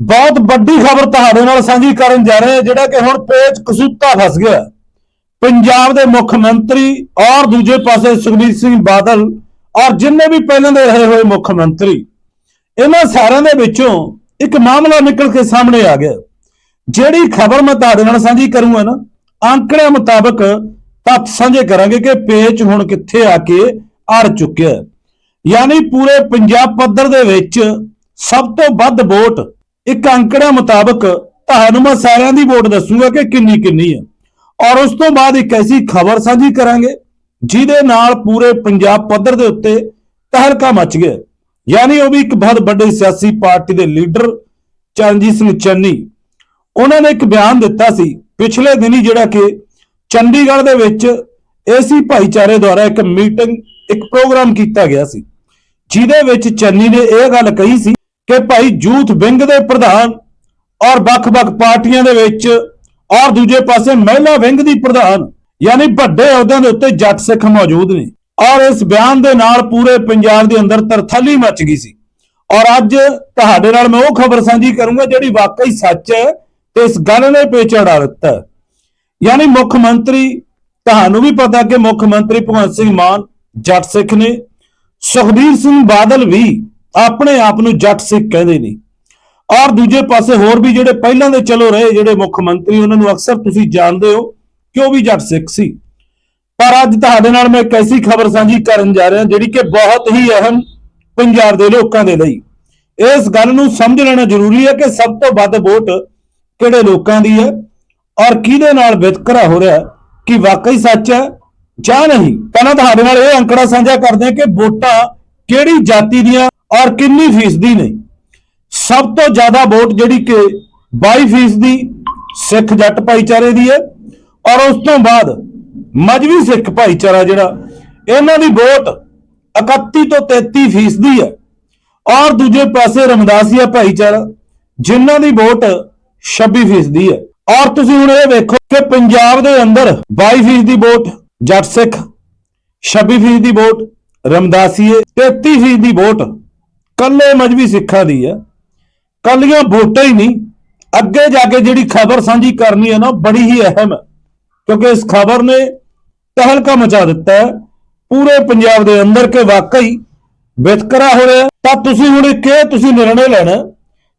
ਬਹੁਤ ਵੱਡੀ ਖਬਰ ਤੁਹਾਡੇ ਨਾਲ ਸਾਂਝੀ ਕਰਨ ਜਾ ਰਹੇ ਹਾਂ, ਜਿਹੜਾ ਕਿ ਹੁਣ ਪੇਚ ਕਸੂਤਾ ਫਸ ਗਿਆ ਪੰਜਾਬ ਦੇ ਮੁੱਖ ਮੰਤਰੀ ਔਰ ਦੂਜੇ ਪਾਸੇ ਸੁਖਬੀਰ ਸਿੰਘ ਬਾਦਲ ਔਰ ਜਿੰਨੇ ਵੀ ਪਹਿਲਾਂ ਦੇ ਰਹੇ ਹੋਏ ਮੁੱਖ ਮੰਤਰੀ, ਇਹਨਾਂ ਸਾਰਿਆਂ ਦੇ ਵਿੱਚੋਂ ਇੱਕ ਮਾਮਲਾ ਨਿਕਲ ਕੇ ਸਾਹਮਣੇ ਆ ਗਿਆ। ਜਿਹੜੀ ਖਬਰ ਮੈਂ ਤੁਹਾਡੇ ਨਾਲ ਸਾਂਝੀ ਕਰੂੰਗਾ ਨਾ, ਅੰਕੜਿਆਂ ਮੁਤਾਬਕ ਤੱਥ ਸਾਂਝੇ ਕਰਾਂਗੇ ਕਿ ਪੇਚ ਹੁਣ ਕਿੱਥੇ ਆ ਕੇ ਅੜ ਚੁੱਕਿਆ ਯਾਨੀ ਪੂਰੇ ਪੰਜਾਬ ਪੱਧਰ ਦੇ ਵਿੱਚ ਸਭ ਤੋਂ ਵੱਧ ਵੋਟ ਇੱਕ ਅੰਕੜਾ ਮੁਤਾਬਕ ਤੁਹਾਨੂੰ ਮੈਂ ਸਾਰਿਆਂ ਦੀ ਵੋਟ ਦੱਸੂਗਾ ਕਿ ਕਿੰਨੀ ਕਿੰਨੀ ਹੈ। ਔਰ ਉਸ ਤੋਂ ਬਾਅਦ ਇੱਕ ਐਸੀ ਖਬਰ ਸਾਂਝੀ ਕਰਾਂਗੇ, ਜਿਹਦੇ ਨਾਲ ਪੂਰੇ ਪੰਜਾਬ ਪੱਧਰ ਦੇ ਉੱਤੇ ਤਹਿਲਕਾ ਮਚ ਗਿਆ। ਯਾਨੀ ਉਹ ਵੀ ਇੱਕ ਬਹੁਤ ਵੱਡੇ ਸਿਆਸੀ ਪਾਰਟੀ ਦੇ ਲੀਡਰ, ਚਰਨਜੀਤ ਸਿੰਘ ਚੰਨੀ। ਉਹਨਾਂ ਨੇ ਇੱਕ ਬਿਆਨ ਦਿੱਤਾ ਸੀ ਪਿਛਲੇ ਦਿਨੀ, ਜਿਹੜਾ ਕਿ ਚੰਡੀਗੜ੍ਹ ਦੇ ਵਿੱਚ ਏਸੀ ਭਾਈਚਾਰੇ ਦੁਆਰਾ ਇੱਕ ਮੀਟਿੰਗ, ਇੱਕ ਪ੍ਰੋਗਰਾਮ ਕੀਤਾ ਗਿਆ ਸੀ, ਜਿਹਦੇ ਵਿੱਚ ਚੰਨੀ ਨੇ ਇਹ ਗੱਲ ਕਹੀ ਸੀ ਕਿ ਭਾਈ ਯੂਥ ਵਿੰਗ ਦੇ ਪ੍ਰਧਾਨ ਔਰ ਵੱਖ-ਵੱਖ ਪਾਰਟੀਆਂ ਦੇ ਵਿੱਚ ਔਰ ਦੂਜੇ ਪਾਸੇ ਮਹਿਲਾ ਵਿੰਗ ਦੀ ਪ੍ਰਧਾਨ, ਯਾਨੀ ਵੱਡੇ ਅਹੁਦਿਆਂ ਦੇ ਉੱਤੇ ਜੱਟ ਸਿੱਖ ਮੌਜੂਦ ਨੇ। ਔਰ ਇਸ ਬਿਆਨ ਦੇ ਨਾਲ ਪੂਰੇ ਪੰਜਾਬ ਦੇ ਅੰਦਰ ਤਰਥੱਲੀ ਮਚ ਗਈ ਸੀ। ਔਰ ਅੱਜ ਤੁਹਾਡੇ ਨਾਲ ਮੈਂ ਉਹ ਖਬਰ ਸਾਂਝੀ ਕਰੂੰਗਾ ਜਿਹੜੀ ਵਾਕਈ ਸੱਚ ਹੈ ਤੇ ਇਸ ਗੱਲ ਨੇ ਪੇਚੜਾ ਦਿੱਤਾ। ਯਾਨੀ ਮੁੱਖ ਮੰਤਰੀ, ਤੁਹਾਨੂੰ ਵੀ ਪਤਾ ਕਿ ਮੁੱਖ ਮੰਤਰੀ ਭਗਵੰਤ ਸਿੰਘ ਮਾਨ ਜੱਟ ਸਿੱਖ ਨੇ। ਸੁਖਬੀਰ ਸਿੰਘ ਬਾਦਲ ਵੀ ਆਪਣੇ ਆਪ ਨੂੰ ਜੱਟ ਸਿੱਖ ਕਹਿੰਦੇ ਨੇ। ਔਰ ਦੂਜੇ ਪਾਸੇ ਹੋਰ ਵੀ ਜਿਹੜੇ ਪਹਿਲਾਂ ਦੇ ਚਲੋ ਰਹੇ ਜਿਹੜੇ ਮੁੱਖ ਮੰਤਰੀ, ਉਹਨਾਂ ਨੂੰ ਅਕਸਰ ਤੁਸੀਂ ਜਾਣਦੇ ਹੋ ਕਿ ਉਹ ਵੀ ਜੱਟ ਸਿੱਖ ਸੀ। ਪਰ ਅੱਜ ਤੁਹਾਡੇ ਨਾਲ ਮੈਂ ਇੱਕ ਐਸੀ ਖਬਰ ਸਾਂਝੀ ਕਰਨ ਜਾ ਰਿਹਾ ਜਿਹੜੀ ਕਿ ਬਹੁਤ ਹੀ ਅਹਿਮ ਪੰਜਾਬ ਦੇ ਲੋਕਾਂ ਦੇ ਲਈ। ਇਸ ਗੱਲ ਨੂੰ ਸਮਝ ਲੈਣਾ ਜ਼ਰੂਰੀ ਹੈ ਕਿ ਸਭ ਤੋਂ ਵੱਧ ਵੋਟ ਕਿਹੜੇ ਲੋਕਾਂ ਦੀ ਹੈ ਔਰ ਕਿਹਦੇ ਨਾਲ ਵਿਤਕਰਾ ਹੋ ਰਿਹਾ ਕਿ ਵਾਕਈ ਸੱਚ ਹੈ ਜਾਂ ਨਹੀਂ। ਪਹਿਲਾਂ ਤੁਹਾਡੇ ਨਾਲ ਇਹ ਅੰਕੜਾ ਸਾਂਝਾ ਕਰਦੇ ਹਾਂ ਕਿ ਵੋਟਾਂ ਕਿਹੜੀ ਜਾਤੀ ਦੀਆਂ ਔਰ ਕਿੰਨੀ ਫੀਸਦੀ ਨੇ ਸਭ ਤੋਂ ਜ਼ਿਆਦਾ ਵੋਟ ਜਿਹੜੀ ਕਿ 22% ਸਿੱਖ ਜੱਟ ਭਾਈਚਾਰੇ ਦੀ ਹੈ ਔਰ ਉਸ ਤੋਂ ਬਾਅਦ ਮਜਬੀ ਸਿੱਖ ਭਾਈਚਾਰਾ ਜਿਹੜਾ, ਇਹਨਾਂ ਦੀ ਵੋਟ 31 ਤੋਂ 33 ਫੀਸਦੀ ਹੈ ਔਰ ਦੂਜੇ ਪਾਸੇ ਰਮਦਾਸੀਆ ਭਾਈਚਾਰਾ, ਜਿਨ੍ਹਾਂ ਦੀ ਵੋਟ 26 ਫੀਸਦੀ ਹੈ ਔਰ ਤੁਸੀਂ ਹੁਣ ਇਹ ਵੇਖੋ ਕਿ ਪੰਜਾਬ ਦੇ ਅੰਦਰ 22 ਫੀਸਦੀ ਵੋਟ, ਜੱਟ ਸਿੱਖ 26 ਫੀਸਦੀ ਵੋਟ, ਰਮਦਾਸੀਏ 33 ਫੀਸਦੀ ਵੋਟ ਕੱਲੇ ਮਜਬੀ ਸਿੱਖਾਂ ਦੀ ਹੈ ਕੱਲੀਆਂ ਵੋਟਾਂ ਹੀ ਨਹੀਂ। ਅੱਗੇ ਜਾ ਕੇ ਜਿਹੜੀ ਖਬਰ ਸਾਂਝੀ ਕਰਨੀ ਹੈ ਨਾ, ਬੜੀ ਹੀ ਅਹਿਮ ਹੈ ਕਿਉਂਕਿ ਇਸ ਖਬਰ ਨੇ ਤਹਿਲਕਾ ਮਚਾ ਦਿੱਤਾ ਹੈ। ਪੂਰੇ ਪੰਜਾਬ ਦੇ ਅੰਦਰ ਕਿ ਵਾਕਈ ਵਿਤਕਰਾ ਹੋ ਰਿਹਾ ਤਾਂ ਤੁਸੀਂ ਹੁਣ ਇੱਕ ਇਹ ਤੁਸੀਂ ਨਿਰਣੇ ਲੈਣਾ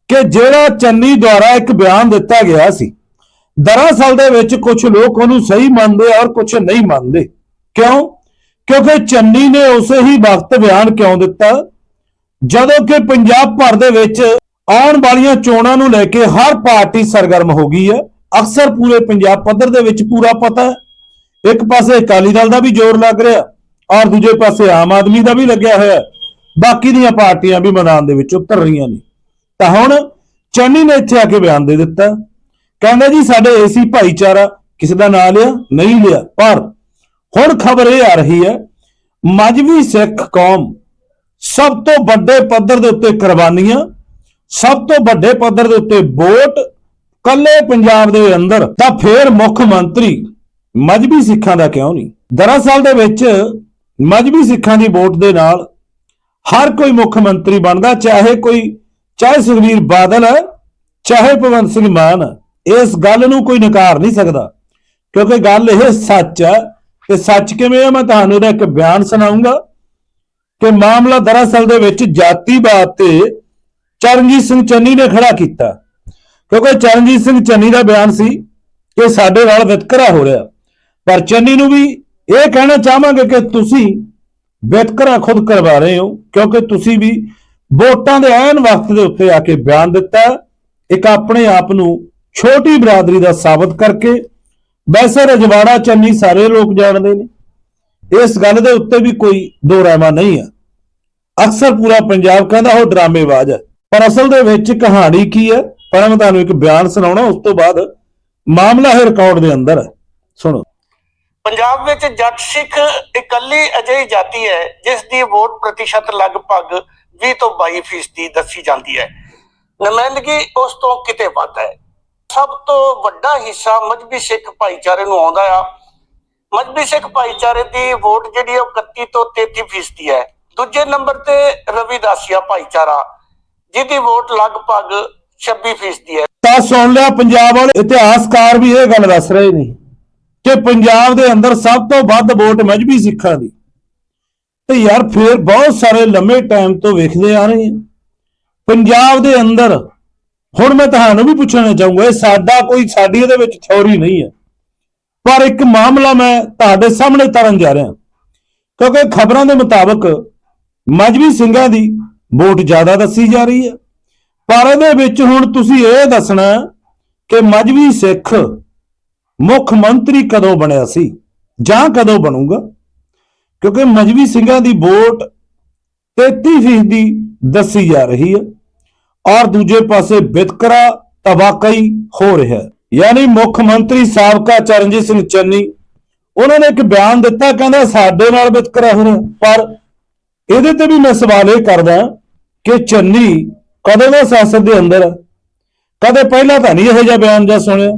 ਕਿ ਜਿਹੜਾ ਚੰਨੀ ਦੁਆਰਾ ਇੱਕ ਬਿਆਨ ਦਿੱਤਾ ਗਿਆ ਸੀ, ਦਰਅਸਲ ਦੇ ਵਿੱਚ ਕੁਝ ਲੋਕ ਉਹਨੂੰ ਸਹੀ ਮੰਨਦੇ ਔਰ ਕੁਝ ਨਹੀਂ ਮੰਨਦੇ। ਕਿਉਂ? ਕਿਉਂਕਿ ਚੰਨੀ ਨੇ ਉਸੇ ਹੀ ਵਕਤ ਬਿਆਨ ਕਿਉਂ ਦਿੱਤਾ? ਜਦੋਂ ਕਿ ਪੰਜਾਬ ਭਰ ਦੇ ਵਿੱਚ ਆਉਣ ਵਾਲੀਆਂ ਚੋਣਾਂ ਨੂੰ ਲੈ ਕੇ ਹਰ ਪਾਰਟੀ ਸਰਗਰਮ ਹੋ ਗਈ ਹੈ। ਅਕਸਰ ਪੂਰੇ ਪੰਜਾਬ ਪੱਧਰ ਦੇ ਵਿੱਚ ਪੂਰਾ ਪਤਾ ਹੈ। ਇੱਕ ਪਾਸੇ ਅਕਾਲੀ ਦਲ ਦਾ ਵੀ ਜ਼ੋਰ ਲੱਗ ਰਿਹਾ ਔਰ ਦੂਜੇ ਪਾਸੇ ਆਮ ਆਦਮੀ ਦਾ ਵੀ ਲੱਗਿਆ ਹੋਇਆ ਬਾਕੀ ਦੀਆਂ ਪਾਰਟੀਆਂ ਵੀ ਮੈਦਾਨ ਦੇ ਵਿੱਚ ਉਤਰ ਰਹੀਆਂ ਨੇ। ਤਾਂ ਹੁਣ ਚੰਨੀ ਨੇ ਇੱਥੇ ਆ ਕੇ ਬਿਆਨ ਦੇ ਦਿੱਤਾ। ਕਹਿੰਦਾ ਜੀ, ਸਾਡੇ ਏਸੀ ਭਾਈਚਾਰਾ ਕਿਸੇ ਦਾ ਨਾਂ ਲਿਆ? ਨਹੀਂ ਲਿਆ। ਪਰ ਹੁਣ ਖਬਰ ਇਹ ਆ ਰਹੀ ਹੈ, ਮਜ਼ਵੀ ਸਿੱਖ ਕੌਮ ਸਭ ਤੋਂ ਵੱਡੇ ਪੱਧਰ ਦੇ ਉੱਤੇ ਕੁਰਬਾਨੀਆਂ, ਸਭ ਤੋਂ ਵੱਡੇ ਪੱਧਰ ਦੇ ਉੱਤੇ ਵੋਟ, ਕੱਲੇ ਪੰਜਾਬ ਦੇ ਅੰਦਰ, ਤਾਂ ਫੇਰ ਮੁੱਖ ਮੰਤਰੀ ਮਜਬੀ ਸਿੱਖਾਂ ਦਾ ਕਿਉਂ ਨਹੀਂ? ਦਰਅਸਲ ਦੇ ਵਿੱਚ ਮਜਬੀ ਸਿੱਖਾਂ ਦੀ ਵੋਟ ਦੇ ਨਾਲ ਹਰ ਕੋਈ ਮੁੱਖ ਮੰਤਰੀ ਬਣਦਾ, ਚਾਹੇ ਕੋਈ, ਚਾਹੇ ਸੁਖਬੀਰ ਬਾਦਲ ਹੈ, ਚਾਹੇ ਭਗਵੰਤ ਸਿੰਘ ਮਾਨ ਇਸ ਗੱਲ ਨੂੰ ਕੋਈ ਨਕਾਰ ਨਹੀਂ ਸਕਦਾ, ਕਿਉਂਕਿ ਗੱਲ ਇਹ ਸੱਚ ਹੈ, ਤੇ ਸੱਚ ਕਿਵੇਂ ਹੈ ਮੈਂ ਤੁਹਾਨੂੰ ਇਹਦਾ ਇੱਕ ਬਿਆਨ ਸੁਣਾਉਂਗਾ ਕਿ ਮਾਮਲਾ ਦਰਅਸਲ ਦੇ ਵਿੱਚ ਜਾਤੀਵਾਦ ਤੇ ਚਰਨਜੀਤ ਸਿੰਘ ਚੰਨੀ ਨੇ ਖੜਾ ਕੀਤਾ। ਕਿਉਂਕਿ ਚਰਨਜੀਤ ਸਿੰਘ ਚੰਨੀ ਦਾ ਬਿਆਨ ਸੀ ਕਿ ਸਾਡੇ ਨਾਲ ਵਿਤਕਰਾ ਹੋ ਰਿਹਾ। ਪਰ ਚੰਨੀ ਨੂੰ ਵੀ ਇਹ ਕਹਿਣਾ ਚਾਹਾਂਗੇ ਕਿ ਤੁਸੀਂ ਵਿਤਕਰਾ ਖੁਦ ਕਰਵਾ ਰਹੇ ਹੋ, ਕਿਉਂਕਿ ਤੁਸੀਂ ਵੀ ਵੋਟਾਂ ਦੇ ਐਨ ਵਕਤ ਦੇ ਉੱਤੇ ਆ ਕੇ ਬਿਆਨ ਦਿੱਤਾ। ਇੱਕ ਆਪਣੇ ਆਪ ਨੂੰ ਛੋਟੀ ਬਰਾਦਰੀ ਦਾ ਸਾਬਤ ਕਰਕੇ। ਵੈਸੇ ਰਜਵਾੜਾ ਚੰਨੀ ਸਾਰੇ ਲੋਕ ਜਾਣਦੇ ਨੇ। ਇਸ ਗੱਲ ਦੇ ਉੱਤੇ ਵੀ ਕੋਈ ਦੋ ਰਾਮਾ ਨਹੀਂ ਹੈ ਅਕਸਰ ਪੂਰਾ ਪੰਜਾਬ ਕਹਿੰਦਾ ਉਹ ਡਰਾਮੇਬਾਜ਼ ਹੈ ਪਰ ਅਸਲ ਦੇ ਵਿੱਚ ਕਹਾਣੀ ਕੀ ਹੈ ਪਰ ਮੈਂ ਤੁਹਾਨੂੰ ਇੱਕ ਬਿਆਨ ਸੁਣਾਉਣਾ, ਉਸ ਤੋਂ ਬਾਅਦ ਮਾਮਲਾ ਹੈ ਰਿਕਾਰਡ ਦੇ ਅੰਦਰ ਸੁਣੋ। ਪੰਜਾਬ ਵਿੱਚ ਜੱਟ ਸਿੱਖ ਇਕੱਲੀ ਅਜਿਹੀ ਜਾਤੀ ਹੈ ਜਿਸ ਦੀ ਵੋਟ ਪ੍ਰਤੀਸ਼ਤ ਲਗਭਗ 20 ਤੋਂ 22% ਫੀਸਦੀ ਦੱਸੀ ਜਾਂਦੀ ਹੈ। ਨੁਮਾਇੰਦਗੀ ਉਸ ਤੋਂ ਕਿਤੇ ਵੱਧ ਹੈ। ਸਭ ਤੋਂ ਵੱਡਾ ਹਿੱਸਾ ਮਜਬੀ ਸਿੱਖ ਭਾਈਚਾਰੇ ਨੂੰ ਆਉਂਦਾ ਆ। ਮਜਬੀ ਸਿੱਖ ਭਾਈਚਾਰੇ ਦੀ ਵੋਟ ਜਿਹੜੀ ਹੈ ਉਹ 31 ਤੋਂ 33% ਫੀਸਦੀ ਹੈ। ਦੂਜੇ ਨੰਬਰ ਤੇ ਰਵਿਦਾਸੀਆ ਭਾਈਚਾਰਾ, ਜਿਹਦੀ ਵੋਟ ਲਗਭਗ 26% ਹੈ। ਤਾਂ ਸੁਣ ਲਿਆ ਪੰਜਾਬ ਵਾਲੇ, ਇਤਿਹਾਸਕਾਰ ਵੀ ਇਹ ਗੱਲ ਦੱਸ ਰਹੇ ਨੇ ਕਿ ਪੰਜਾਬ ਦੇ ਅੰਦਰ ਸਭ ਤੋਂ ਵੱਧ ਵੋਟ ਮਜਬੀ ਸਿੱਖਾਂ ਦੀ। ਤੇ ਯਾਰ ਫੇਰ ਬਹੁਤ ਸਾਰੇ ਲੰਮੇ ਟਾਈਮ ਤੋਂ ਵੇਖਦੇ ਆ ਰਹੇ ਹਾਂ ਪੰਜਾਬ ਦੇ ਅੰਦਰ, ਹੁਣ ਮੈਂ ਤੁਹਾਨੂੰ ਵੀ ਪੁੱਛਣਾ ਚਾਹੂੰਗਾ ਸਾਡਾ ਕੋਈ, ਸਾਡੀ ਇਹਦੇ ਵਿੱਚ ਥਿਉਰੀ ਨਹੀਂ ਹੈ। ਪਰ ਇੱਕ ਮਾਮਲਾ ਮੈਂ ਤੁਹਾਡੇ ਸਾਹਮਣੇ ਤਰਨ ਜਾ ਰਿਹਾ। ਕਿਉਂਕਿ ਖਬਰਾਂ ਦੇ ਮੁਤਾਬਕ ਮਜਬੀ ਸਿੰਘਾਂ ਦੀ ਵੋਟ ਜ਼ਿਆਦਾ ਦੱਸੀ ਜਾ ਰਹੀ ਹੈ। ਪਰ ਇਹਦੇ ਵਿੱਚ ਹੁਣ ਤੁਸੀਂ ਇਹ ਦੱਸਣਾ ਕਿ ਮਜਬੀ ਸਿੱਖ ਮੁੱਖ ਮੰਤਰੀ ਕਦੋਂ ਬਣਿਆ ਸੀ ਜਾਂ ਕਦੋਂ ਬਣੂਗਾ? ਕਿਉਂਕਿ ਮਜਬੀ ਸਿੰਘਾਂ ਦੀ ਵੋਟ 33% ਦੀ ਦੱਸੀ ਜਾ ਰਹੀ ਹੈ। ਔਰ ਦੂਜੇ ਪਾਸੇ ਵਿਤਕਰਾ ਤਬਾਕਈ ਹੋ ਰਿਹਾ ਹੈ। ਯਾਨੀ ਮੁੱਖ ਮੰਤਰੀ ਸਾਬਕਾ ਚਰਨਜੀਤ ਸਿੰਘ ਚੰਨੀ ਉਹਨਾਂ ਨੇ ਇੱਕ ਬਿਆਨ ਦਿੱਤਾ ਕਹਿੰਦਾ ਸਾਡੇ ਨਾਲ ਵਿਤਕਰਾ ਹੋ ਪਰ ਇਹਦੇ ਤੇ ਵੀ ਮੈਂ ਸਵਾਲ ਇਹ ਕਰਦਾ ਕਿ ਚੰਨੀ ਕਦੋਂ ਦਾ ਸਿਆਸਤ ਦੇ ਅੰਦਰ ਹੈ ਕਦੇ ਪਹਿਲਾਂ ਤਾਂ ਨਹੀਂ ਇਹੋ ਜਿਹਾ ਬਿਆਨ ਜਾਂ ਸੁਣਿਆ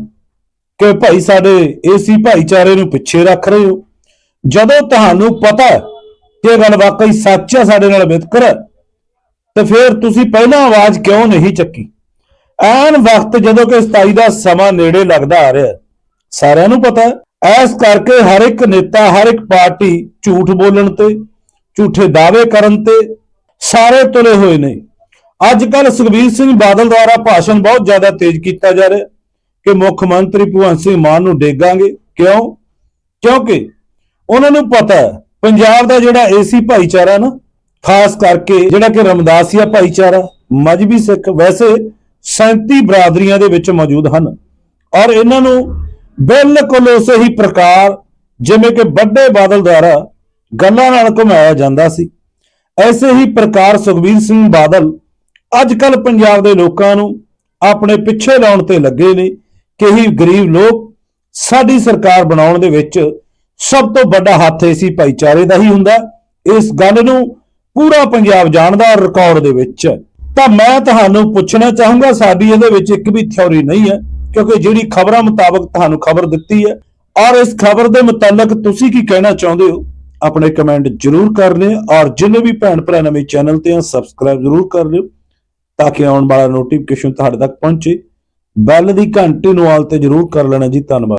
ਕਿ ਭਾਈ ਸਾਡੇ ਏਸੀ ਭਾਈਚਾਰੇ ਨੂੰ ਪਿੱਛੇ ਰੱਖ ਰਹੇ ਹੋ? ਜਦੋਂ ਤੁਹਾਨੂੰ ਪਤਾ ਕਿ ਇਹ ਗੱਲ ਵਾਕਈ ਸੱਚ ਹੈ ਸਾਡੇ ਨਾਲ ਵਿਤਕਰਾ ਹੈ, ਤੇ ਫਿਰ ਤੁਸੀਂ ਪਹਿਲਾਂ ਆਵਾਜ਼ ਕਿਉਂ ਨਹੀਂ ਚੱਕੀ? ਐਨ ਵਕਤ ਜਦੋਂ ਕਿ 27 ਦਾ ਸਮਾਂ ਨੇੜੇ ਲੱਗਦਾ ਆ ਰਿਹਾ ਸਾਰਿਆਂ ਨੂੰ ਪਤਾ ਹੈ ਐਸ ਕਰਕੇ ਹਰ ਇੱਕ ਨੇਤਾ, ਹਰ ਇੱਕ ਪਾਰਟੀ ਝੂਠ ਬੋਲਣ ਤੇ, ਝੂਠੇ ਦਾਅਵੇ ਕਰਨ ਤੇ ਸਾਰੇ ਤੁਲੇ ਹੋਏ ਨੇ। ਅੱਜ ਕੱਲ ਸੁਖਬੀਰ ਸਿੰਘ ਬਾਦਲ ਦੁਆਰਾ ਭਾਸ਼ਣ ਬਹੁਤ ਜ਼ਿਆਦਾ ਤੇਜ਼ ਕੀਤਾ ਜਾ ਰਿਹਾ ਕਿ ਮੁੱਖ ਮੰਤਰੀ ਭਗਵੰਤ ਸਿੰਘ ਮਾਨ ਨੂੰ ਡੇਗਾਂਗੇ। ਕਿਉਂ? ਕਿਉਂਕਿ ਉਹਨਾਂ ਨੂੰ ਪਤਾ ਹੈ, ਪੰਜਾਬ ਦਾ ਜਿਹੜਾ ਏਸੀ ਭਾਈਚਾਰਾ ਨਾ, ਖਾਸ ਕਰਕੇ ਜਿਹੜਾ ਕਿ ਰਮਦਾਸੀਆ ਭਾਈਚਾਰਾ, ਮਜਬੀ ਸਿੱਖ, ਵੈਸੇ 37 ਬਰਾਦਰੀਆਂ ਦੇ ਵਿੱਚ ਮੌਜੂਦ ਹਨ। ਔਰ ਇਹਨਾਂ ਨੂੰ ਬਿਲਕੁਲ ਉਸੇ ਹੀ ਪ੍ਰਕਾਰ ਜਿਵੇਂ ਕਿ ਵੱਡੇ ਬਾਦਲ ਦੁਆਰਾ ਗੱਲਾਂ ਨਾਲ ਘੁਮਾਇਆ ਜਾਂਦਾ ਸੀ। ਐਸੇ ਹੀ ਪ੍ਰਕਾਰ ਸੁਖਬੀਰ ਸਿੰਘ ਬਾਦਲ ਅੱਜ ਕੱਲ ਪੰਜਾਬ ਦੇ ਲੋਕਾਂ ਨੂੰ ਆਪਣੇ ਪਿੱਛੇ ਲਾਉਣ ਤੇ ਲੱਗੇ ਨੇ ਕਿ ਹੀ ਗਰੀਬ ਲੋਕ ਸਾਡੀ ਸਰਕਾਰ ਬਣਾਉਣ ਦੇ ਵਿੱਚ ਸਭ ਤੋਂ ਵੱਡਾ ਹੱਥ ਇਸੀ ਭਾਈਚਾਰੇ ਦਾ ਹੀ ਹੁੰਦਾ। ਇਸ ਗੱਲ ਨੂੰ ਪੂਰਾ ਪੰਜਾਬ ਜਾਣਦਾ ਰਿਕਾਰਡ ਦੇ ਵਿੱਚ। ਤਾਂ ਮੈਂ ਤੁਹਾਨੂੰ ਪੁੱਛਣਾ ਚਾਹੂੰਗਾ, ਸਾਡੀ ਇਹਦੇ ਵਿੱਚ ਇੱਕ ਵੀ ਥਿਉਰੀ ਨਹੀਂ ਹੈ, ਕਿਉਂਕਿ ਜਿਹੜੀ ਖਬਰਾਂ ਮੁਤਾਬਕ ਤੁਹਾਨੂੰ ਖਬਰ ਦਿੱਤੀ ਹੈ, ਔਰ ਇਸ ਖਬਰ ਦੇ ਮੁਤਲਕ ਤੁਸੀਂ ਕੀ ਕਹਿਣਾ ਚਾਹੁੰਦੇ ਹੋ? ਆਪਣੇ ਕਮੈਂਟ ਜ਼ਰੂਰ ਕਰ ਲਿਓ, ਔਰ ਜਿੰਨੇ ਵੀ ਭੈਣ ਭਰਾ ਨਵੇਂ ਚੈਨਲ ਤੇ ਆ ਸਬਸਕ੍ਰਾਈਬ ਜ਼ਰੂਰ ਕਰ ਲਿਓ, ਤਾਂ ਕਿ ਆਉਣ ਵਾਲਾ ਨੋਟੀਫਿਕੇਸ਼ਨ ਤੁਹਾਡੇ ਤੱਕ ਪਹੁੰਚੇ। ਬੈਲ ਦੀ ਘੰਟੀ ਨੂੰ ਆਲ ਤੇ ਜ਼ਰੂਰ ਕਰ ਲੈਣਾ ਜੀ, ਧੰਨਵਾਦ।